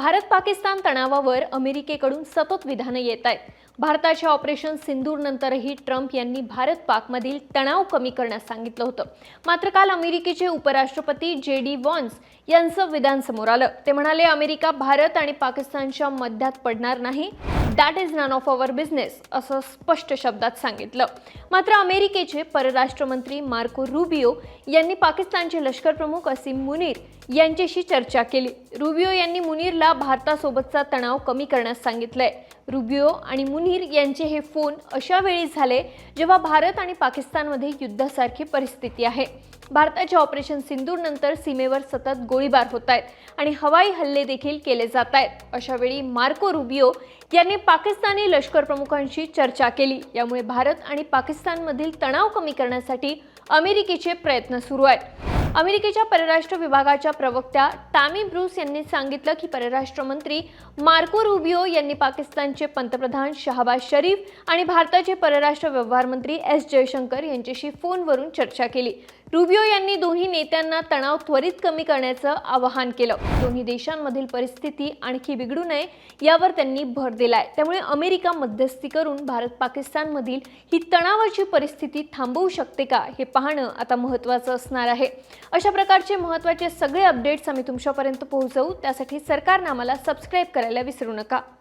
भारत पाकिस्तान तणावावर अमेरिकेकडून सतत विधानं येत आहेत. भारताच्या ऑपरेशन सिंदूर नंतरही ट्रम्प यांनी भारत पाकमधील तणाव कमी करण्यास सांगितलं होतं. मात्र काल अमेरिकेचे उपराष्ट्रपती जे डी वॉन्स यांचं विधान समोर आलं. ते म्हणाले अमेरिका भारत आणि पाकिस्तानच्या मध्यात पडणार नाही. That is none of our business असं स्पष्ट शब्दात सांगितलं. मात्र अमेरिकेचे परराष्ट्र मंत्री मार्को रुबियो यांनी पाकिस्तानचे लष्करप्रमुख असीम मुनीर यांच्याशी चर्चा केली. रुबियो यांनी मुनीरला भारतासोबतचा तणाव कमी करण्यास सांगितलंय. रुबियो आणि मुनीर यांचे हे फोन अशा वेळी झाले जेव्हा भारत आणि पाकिस्तानमध्ये युद्धासारखी परिस्थिती आहे. भारताच्या ऑपरेशन सिंदूर नंतर सीमेवर सतत गोळीबार होत आहेत आणि हवाई हल्ले देखील केले जात आहेत. अशावेळी मार्को रुबियो यांनी पाकिस्तानी लष्कर प्रमुखांशी चर्चा केली. यामुळे भारत आणि पाकिस्तानमधील तणाव कमी करण्यासाठी अमेरिकेचे प्रयत्न सुरू आहेत. अमेरिकेच्या परराष्ट्र विभागाच्या प्रवक्त्या टामी ब्रूस यांनी सांगितलं की परराष्ट्र मंत्री मार्को रुबियो यांनी पाकिस्तानचे पंतप्रधान शहबाज शरीफ आणि भारताचे परराष्ट्र व्यवहार मंत्री एस जयशंकर यांच्याशी फोनवरून चर्चा केली. रुबियो यांनी दोन्ही नेत्यांना तणाव त्वरित कमी करण्याचं आवाहन केलं. दोन्ही देशांमधील परिस्थिती आणखी बिघडू नये यावर त्यांनी भर दिलाय. त्यामुळे अमेरिका मध्यस्थी करून भारत पाकिस्तानमधील ही तणावाची परिस्थिती थांबवू शकते का हे पाहणं आता महत्त्वाचं असणार आहे. अशा प्रकारचे महत्त्वाचे सगळे अपडेट्स आम्ही तुमच्यापर्यंत पोहोचवू. त्यासाठी सरकारनं आम्हाला सबस्क्राईब करायला विसरू नका.